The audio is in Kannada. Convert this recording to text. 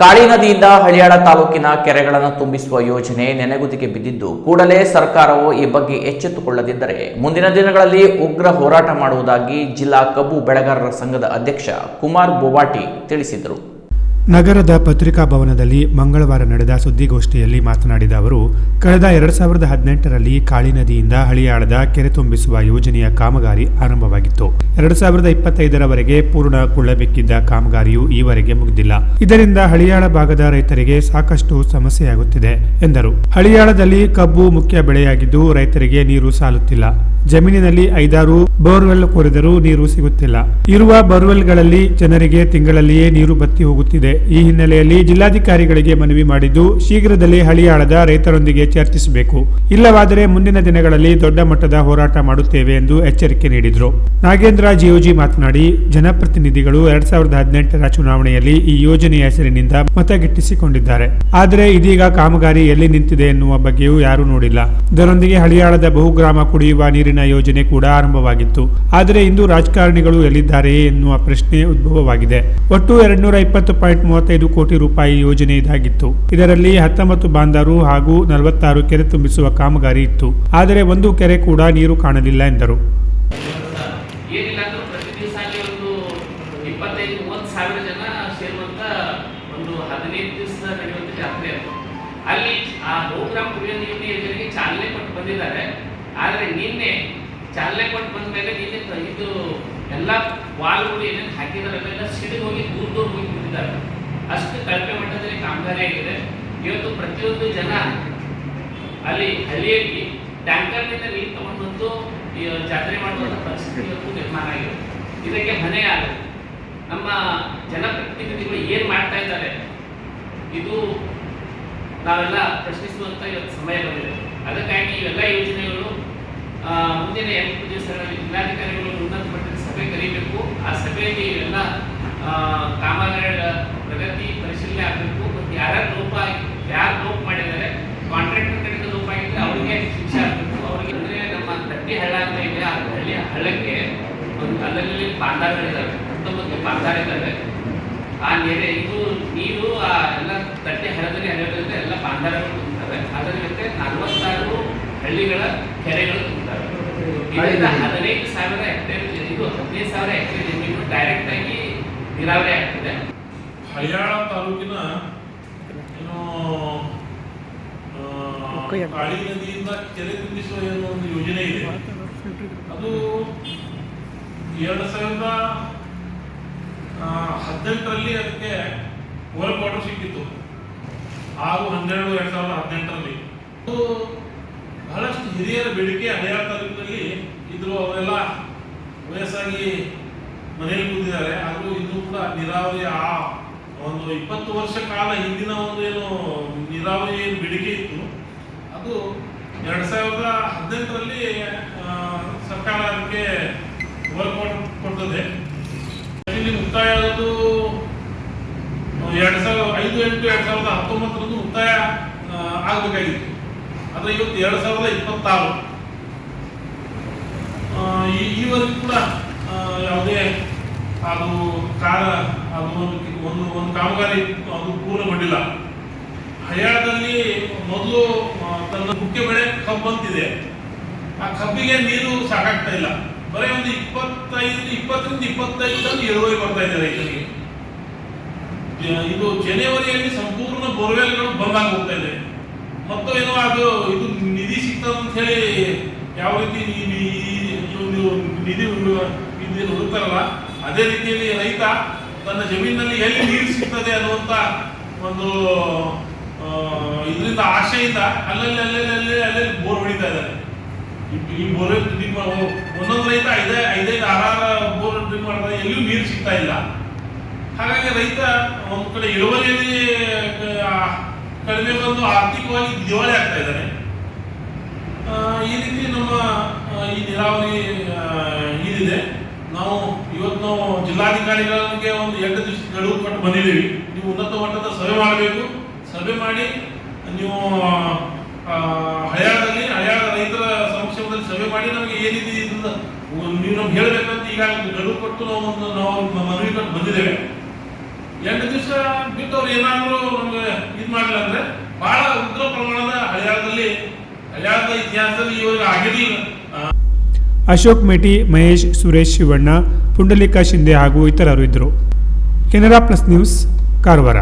ಕಾಳಿ ನದಿಯಿಂದ ಹಳಿಯಾಳ ತಾಲೂಕಿನ ಕೆರೆಗಳನ್ನು ತುಂಬಿಸುವ ಯೋಜನೆ ನೆನೆಗುದಿಗೆ ಬಿದ್ದಿದ್ದು, ಕೂಡಲೇ ಸರ್ಕಾರವು ಈ ಬಗ್ಗೆ ಎಚ್ಚೆತ್ತುಕೊಳ್ಳದಿದ್ದರೆ ಮುಂದಿನ ದಿನಗಳಲ್ಲಿ ಉಗ್ರ ಹೋರಾಟ ಮಾಡುವುದಾಗಿ ಜಿಲ್ಲಾ ಕಬ್ಬು ಬೆಳೆಗಾರರ ಸಂಘದ ಅಧ್ಯಕ್ಷ ಕುಮಾರ್ ಬೋವಾಟಿ ತಿಳಿಸಿದರು. ನಗರದ ಪತ್ರಿಕಾ ಭವನದಲ್ಲಿ ಮಂಗಳವಾರ ನಡೆದ ಸುದ್ದಿಗೋಷ್ಠಿಯಲ್ಲಿ ಮಾತನಾಡಿದ ಅವರು, ಕಳೆದ ಎರಡ್ ಸಾವಿರದ ಹದಿನೆಂಟರಲ್ಲಿ ಕಾಳಿ ನದಿಯಿಂದ ಹಳಿಯಾಳದ ಕೆರೆ ತುಂಬಿಸುವ ಯೋಜನೆಯ ಕಾಮಗಾರಿ ಆರಂಭವಾಗಿತ್ತು. ಎರಡ್ ಸಾವಿರದ ಇಪ್ಪತ್ತೈದರವರೆಗೆ ಪೂರ್ಣಗೊಳ್ಳಬೇಕಿದ್ದ ಕಾಮಗಾರಿಯು ಈವರೆಗೆ ಮುಗಿದಿಲ್ಲ. ಇದರಿಂದ ಹಳಿಯಾಳ ಭಾಗದ ರೈತರಿಗೆ ಸಾಕಷ್ಟು ಸಮಸ್ಯೆಯಾಗುತ್ತಿದೆ ಎಂದರು. ಹಳಿಯಾಳದಲ್ಲಿ ಕಬ್ಬು ಮುಖ್ಯ ಬೆಳೆಯಾಗಿದ್ದು ರೈತರಿಗೆ ನೀರು ಸಾಲುತ್ತಿಲ್ಲ. ಜಮೀನಿನಲ್ಲಿ ಐದಾರು ಬೋರ್ವೆಲ್ ಕೊರೆದರೂ ನೀರು ಸಿಗುತ್ತಿಲ್ಲ. ಇರುವ ಬೋರ್ವೆಲ್ಗಳಲ್ಲಿ ಜನರಿಗೆ ತಿಂಗಳಲ್ಲಿಯೇ ನೀರು ಬತ್ತಿ ಹೋಗುತ್ತಿದೆ ಈ ಹಿನ್ನೆಲೆಯಲ್ಲಿ ಜಿಲ್ಲಾಧಿಕಾರಿಗಳಿಗೆ ಮನವಿ ಮಾಡಿದ್ದು ಶೀಘ್ರದಲ್ಲೇ ಹಳಿಯಾಳದ ರೈತರೊಂದಿಗೆ ಚರ್ಚಿಸಬೇಕು. ಇಲ್ಲವಾದರೆ ಮುಂದಿನ ದಿನಗಳಲ್ಲಿ ದೊಡ್ಡ ಮಟ್ಟದ ಹೋರಾಟ ಮಾಡುತ್ತೇವೆ ಎಂದು ಎಚ್ಚರಿಕೆ ನೀಡಿದರು. ನಾಗೇಂದ್ರ ಜಿಯೋಜಿ ಮಾತನಾಡಿ, ಜನಪ್ರತಿನಿಧಿಗಳು ಎರಡ್ ಸಾವಿರದ ಹದಿನೆಂಟರ ಚುನಾವಣೆಯಲ್ಲಿ ಈ ಯೋಜನೆಯ ಹೆಸರಿನಿಂದ ಮತಗಿಟ್ಟಿಸಿಕೊಂಡಿದ್ದಾರೆ ಆದರೆ ಇದೀಗ ಕಾಮಗಾರಿ ಎಲ್ಲಿ ನಿಂತಿದೆ ಎನ್ನುವ ಬಗ್ಗೆಯೂ ಯಾರೂ ನೋಡಿಲ್ಲ. ಇದರೊಂದಿಗೆ ಹಳಿಯಾಳದ ಬಹುಗ್ರಾಮ ಕುಡಿಯುವ ನೀರಿನ ಯೋಜನೆ ಕೂಡ ಆರಂಭವಾಗಿತ್ತು. ಆದರೆ ಇಂದು ರಾಜಕಾರಣಿಗಳು ಎಲ್ಲಿದ್ದಾರೆಯೇ ಎನ್ನುವ ಪ್ರಶ್ನೆ ಉದ್ಭವವಾಗಿದೆ. ಒಟ್ಟು ಎರಡ್ನೂರ ಇಪ್ಪತ್ತು ಪಾಯಿಂಟ್ ಮೂವತ್ತೈದು ಕೋಟಿ ರೂಪಾಯಿ ಯೋಜನೆ ಇದಾಗಿತ್ತು. ಇದರಲ್ಲಿ ಹತ್ತೊಂಬತ್ತು ಬಾಂದಾರು ಹಾಗೂ ನಲವತ್ತಾರು ಕೆರೆ ತುಂಬಿಸುವ ಕಾಮಗಾರಿ ಇತ್ತು. ಆದರೆ ಒಂದು ಕೆರೆ ಕೂಡ ನೀರು ಕಾಣಲಿಲ್ಲ ಎಂದರು. ಅಲ್ಲಿ ಆ ಪ್ರೋಗ್ರಾಮ್ ಕುಡಿಯುವ ನೀರಿನ ಯೋಜನೆಗೆ ಚಾಲನೆ ಕೊಟ್ಟು ಬಂದಿದ್ದಾರೆ. ಆದರೆ ನಿನ್ನೆ ಚಾಲನೆ ಕೊಟ್ಟು ಬಂದ ಮೇಲೆ ನಿನ್ನೆ ಇದು ಎಲ್ಲ ವಾಲ್ಗಳು ಏನೇನು ಹಾಕಿದಾರೆ ಅವೆಲ್ಲ ಸಿಡಿದು ಹೋಗಿ ದೂರ ದೂರ ಹೋಗಿ ಬಿಟ್ಟಿದ್ದಾರೆ. ಅಷ್ಟು ಕಳಪೆ ಮಟ್ಟದಲ್ಲಿ ಕಾಮಗಾರಿ ಆಗಿದೆ. ಇವತ್ತು ಪ್ರತಿಯೊಂದು ಜನ ಅಲ್ಲಿ ಹಳ್ಳಿಯಲ್ಲಿ ಟ್ಯಾಂಕರ್ನಿಂದ ನೀರು ತಗೊಂಡು ಬಂದು ಜಾತ್ರೆ ಮಾಡುವಂಥ ಪರಿಸ್ಥಿತಿ ಇವತ್ತು ನಿರ್ಮಾಣ ಆಗಿದೆ. ಇದಕ್ಕೆ ಮನೆ ಆಗುತ್ತೆ ನಮ್ಮ ಜನಪ್ರತಿನಿಧಿಗಳು ಏನು ಮಾಡ್ತಾ ಇದ್ದಾರೆ? ಇದು ನಾವೆಲ್ಲ ಪ್ರಶ್ನಿಸುವಂತ ಇವತ್ತು ಸಮಯ ಬಂದಿದೆ. ಅದಕ್ಕಾಗಿ ಇವೆಲ್ಲ ಯೋಜನೆಗಳು ಮುಂದಿನ ಎಂಟು ದಿವಸಗಳಲ್ಲಿ ಜಿಲ್ಲಾಧಿಕಾರಿಗಳು ಉನ್ನತ ಮಟ್ಟದ ಸಭೆ ಕರೀಬೇಕು. ಆ ಸಭೆಯಲ್ಲಿ ಇವೆಲ್ಲ ಕಾಮಗಾರಿಗಳ ಪ್ರಗತಿ ಪರಿಶೀಲನೆ ಆಗಬೇಕು ಮತ್ತು ಯಾರ್ಯಾರು ಲೋಪ ಯಾರು ಲೋಪ ಮಾಡಿದ್ದಾರೆ ಕಾಂಟ್ರಾಕ್ಟರ್ ಕಡೆಯಿಂದ ಲೋಪ ಆಗಿದ್ರೆ ಅವರಿಗೆ ಶಿಕ್ಷೆ ಆಗಬೇಕು. ಅವ್ರಿಗೆ ಅಂದ್ರೆ ನಮ್ಮ ತಟ್ಟಿ ಹಳ್ಳ ಅಂತ ಇದೆ ಆ ಹಳ್ಳಿ ಹಳ್ಳಕ್ಕೆ ಒಂದು ಅಲ್ಲಲ್ಲಿ ಬಾಂಧಾರಗಳಿದ್ದಾವೆ ಹತ್ತೊಂಬತ್ತು ಬಾಂಧಾರ ಇದ್ದಾವೆ ಆ ನೆರೆ ಇದು ನೀರು ಆ ಎಲ್ಲ ತಟ್ಟೆ ಹಳ್ಳದಲ್ಲಿ ಹರಿಯೋದ್ರಿಂದ ಎಲ್ಲ ಬಾಂಧಾರಗಳು ತುಂಬುತ್ತವೆ ಅದರ ಜೊತೆ ನಲವತ್ತಾರು ಹಳ್ಳಿಗಳ ಕೆರೆಗಳು ತುಂಬುತ್ತವೆ ಇದರಿಂದ ಹದಿನೈದು ಸಾವಿರ ಹೆಕ್ಟೇರ್ ಇದು ಹದಿನೈದು ಸಾವಿರ ಹೆಕ್ಟೇರ್ ಜಮೀನು ಡೈರೆಕ್ಟ್ ಆಗಿ ನೀರಾವರಿ ಆಗ್ತದೆ. ಹಳಿಯಾಳ ತಾಲೂಕಿನ ಏನು ಕಾಳಿ ನದಿಯಿಂದ ಕೆರೆ ತುಂಬಿಸುವ ಏನೋ ಒಂದು ಯೋಜನೆ ಇದೆ. ಅದು ಎರಡು ಸಾವಿರದ ಹದಿನೆಂಟರಲ್ಲಿ ಅದಕ್ಕೆ ವರ್ಕ್ ಆರ್ಡರ್ ಸಿಕ್ಕಿತ್ತು. ಆರು ಹನ್ನೆರಡು ಎರಡ್ ಸಾವಿರದ ಹದಿನೆಂಟರಲ್ಲಿ. ಅದು ಬಹಳಷ್ಟು ಹಿರಿಯರ ಬೇಡಿಕೆ ಹರಿಯಾಣ ತಾಲೂಕಿನಲ್ಲಿ. ಇದ್ರು ಅವರೆಲ್ಲ ವಯಸ್ಸಾಗಿ ಮನೆಯಲ್ಲಿ ಕೂತಿದ್ದಾರೆ. ಆದರೂ ಇನ್ನೂ ಕೂಡ ನೀರಾವರಿ ಆ ಒಂದು ಇಪ್ಪತ್ತು ವರ್ಷ ಕಾಲ ಹಿಂದಿನ ಒಂದು ಏನು ನೀರಾವರಿ ಏನು ಬೇಡಿಕೆ ಇತ್ತು, ಅದು ಎರಡು ಸಾವಿರದ ಹದಿನೆಂಟರಲ್ಲಿ ಸರ್ಕಾರ ಅದಕ್ಕೆ ವರ್ಕ್ ಕೊಡ್ತದೆ. ಇಲ್ಲಿ ಮುಕ್ತಾಯ ಆಗೋದು ಎರಡು ಸಾವಿರದ ಐದು, ಎಂಟು, ಎರಡು ಸಾವಿರದ ಹತ್ತೊಂಬತ್ತರಂದು ಮುಕ್ತಾಯ ಆಗಬೇಕಾಗಿತ್ತು. ಆದರೆ ಇವತ್ತು ಎರಡು ಸಾವಿರದ ಇಪ್ಪತ್ತಾರು. ಈವರೆಗೂ ಕೂಡ ಯಾವುದೇ, ಅದು ಕಾರ ಅದು ಒಂದು ಒಂದು ಕಾಮಗಾರಿ ಅದು ಪೂರ್ಣಗೊಂಡಿಲ್ಲ ಹಯಾದಲ್ಲಿ ಮೊದಲು ತನ್ನ ಮುಖ್ಯ ಬೆಳೆ ಕಬ್ಬು ಅಂತಿದೆ ಆ ಕಬ್ಬಿಗೆ ನೀರು ಸಾಕಾಗ್ತಾ ಇಲ್ಲ ಬರೀ ಒಂದು ಇಪ್ಪತ್ತೈದು ಇಪ್ಪತ್ತರಿಂದ ಇಪ್ಪತ್ತೈದು ಟನ್ ಇಳುವರಿ ಬರ್ತಾ ಇದೆ ರೈತರಿಗೆ ಇದು ಜನವರಿಯಲ್ಲಿ ಸಂಪೂರ್ಣ ಬೋರ್ವೆಲ್ಗಳು ಬಂದ್ ಹೋಗ್ತಾ ಇದೆ ಮತ್ತು ಏನೋ ಅದು ಇದು ನಿಧಿ ಸಿಗ್ತದೆ ಅಂತ ಹೇಳಿ ಯಾವ ರೀತಿ ನಿಧಿ ಹುಡುಕ್ತಾರಲ್ಲ ಅದೇ ರೀತಿಯಲ್ಲಿ ರೈತ ತನ್ನ ಜಮೀನಿನಲ್ಲಿ ಎಲ್ಲಿ ನೀರು ಸಿಗ್ತದೆ ಅನ್ನುವಂತ ಒಂದು ಇದರಿಂದ ಆಶೆಯಿಂದ ಅಲ್ಲಲ್ಲಿ ಅಲ್ಲಲ್ಲಿ ಅಲ್ಲಲ್ಲಿ ಅಲ್ಲಲ್ಲಿ ಬೋರ್ ಹೊಡಿತಾ ಇದ್ದಾರೆ. ಈ- ಬೋರ್ ಡ್ರಿಪ್ ಒಂದೊಂದು ರೈತ ಐದೇ ಐದೈದು ಆರಾರು ಬೋರ್ ಡ್ರಿಪ್ ಮಾಡಿದ್ರೆ ಎಲ್ಲೂ ನೀರು ಸಿಗ್ತಾ ಇಲ್ಲ. ಹಾಗಾಗಿ ರೈತ ಒಂದು ಕಡೆ ಇಳುವರಿಯಲ್ಲಿ ಕಡಿಮೆ ಬಂದು ಆರ್ಥಿಕವಾಗಿ ದಿವಾಳಿ ಆಗ್ತಾ ಇದ್ದಾರೆ ಈ ರೀತಿ ನಮ್ಮ ಈ ನೀರಾವರಿ ಇದಿದೆ. ನಾವು ಇವತ್ತು ನಾವು ಜಿಲ್ಲಾಧಿಕಾರಿಗಳಿಗೆ ಒಂದು ಎರಡು ದಿವಸ ಗಡುವು ಕೊಟ್ಟು ಬಂದಿದ್ದೀವಿ. ನೀವು ಉನ್ನತ ಮಟ್ಟದ ಸಭೆ ಮಾಡಬೇಕು. ಸಭೆ ಮಾಡಿ ನೀವು ಹಯಾದಲ್ಲಿ ಹಯಾದ ರೈತರ ಸಂಕ್ಷೇಮದಲ್ಲಿ ಸಭೆ ಮಾಡಿ ನಮಗೆ ಏನಿದೆ ನೀವು ನಮ್ಗೆ ಹೇಳಬೇಕಂತ ಈಗ ಗಡುವು ಕೊಟ್ಟು ನಾವು ಒಂದು, ನಾವು ಮನವಿ ಕೊಟ್ಟು ಬಂದಿದ್ದೇವೆ. ಎಂಟು ದಿವಸ ಬಿಟ್ಟು ಅವ್ರು ಏನಾದರೂ ನಮಗೆ ಇದು ಮಾಡಲಿಲ್ಲ ಅಂದರೆ ಭಾಳ ಉಗ್ರ ಪ್ರಮಾಣದ ಹಳಿಯಾಳದಲ್ಲಿ ಹಳೆಯದ ಇತಿಹಾಸದಲ್ಲಿ ಇವಾಗ ಆಗಿರಲಿಲ್ಲ. ಅಶೋಕ್ ಮೇಟಿ ಮಹೇಶ್ ಸುರೇಶ್ ಶಿವಣ್ಣ ಪುಂಡಲಿಕ ಶಿಂದೆ ಹಾಗೂ ಇತರರು ಇದ್ದರು. Canara plus news Karwar.